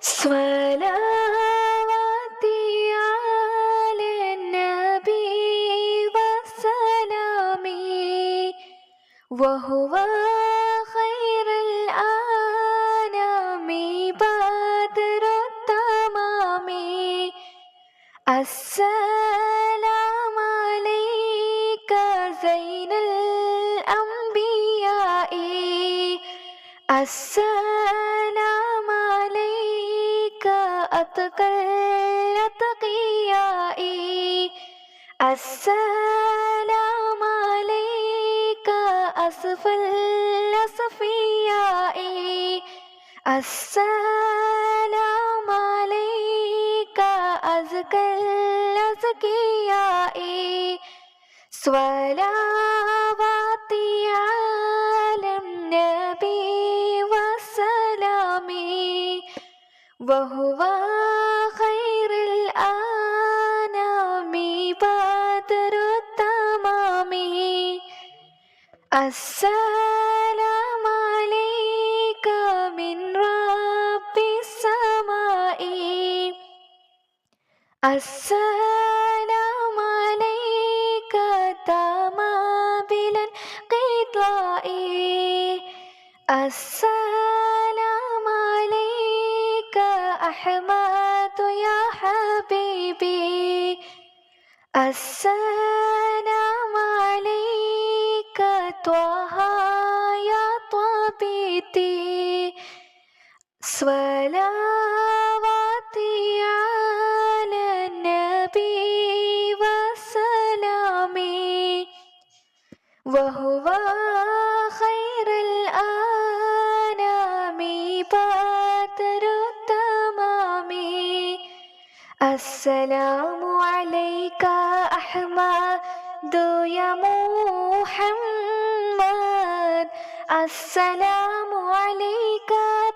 صلواتي على النبي وسلامي وهو خير الأنام بدر التمام السلام عليك زين الأنبياء السلام أتقى الأتقياء السلام عليك أسفى الأصفياء. السلام عليك أزكى الأزكياء. صلواتي على النبي وسلامي. وهو السلام عليك من رب السماء السلام عليك تاما بلا انقطاع السلام عليك أحمد يا حبيبي السلام عليك طه يا طبيبي صلواتي على النبي وسلامي وهو خير الأنام بدر التمام السلام عليك أحمد يا محمد السلام عليك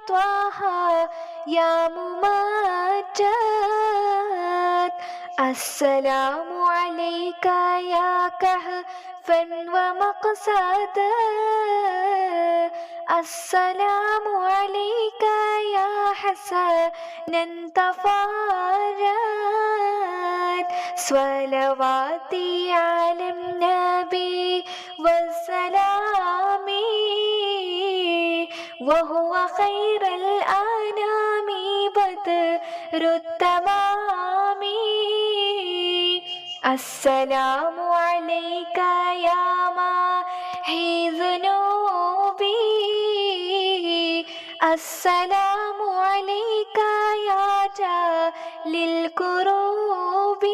طه يا ممجد. السلام عليك يا كهفا ومقصدا السلام عليك يا حسنا تفارد صلواتي على النبي وهو خير الأنام بدر التمام. السلام عليك يا ماحي ذنوبي. السلام عليك يا جال الكروب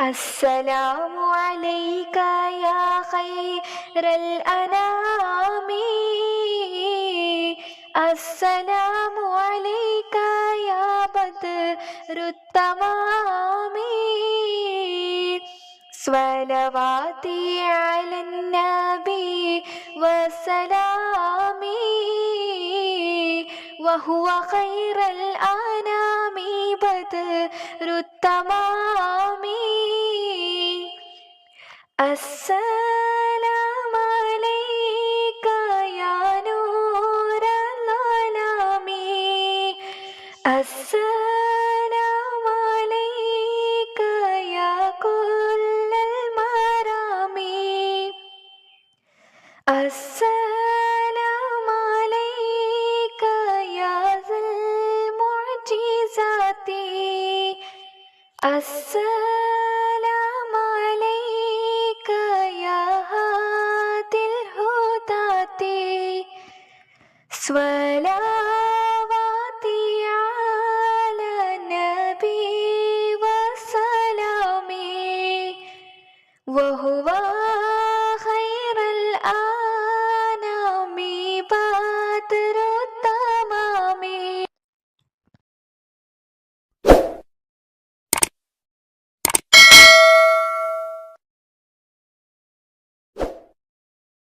السلام عليك يا خير الأنام السلام عليك يا بدر التمام. صلواتي على النبي وسلامي. وهو خير الأنام بدر التمام. السلام عليك يا نور الظلام السلام عليك يا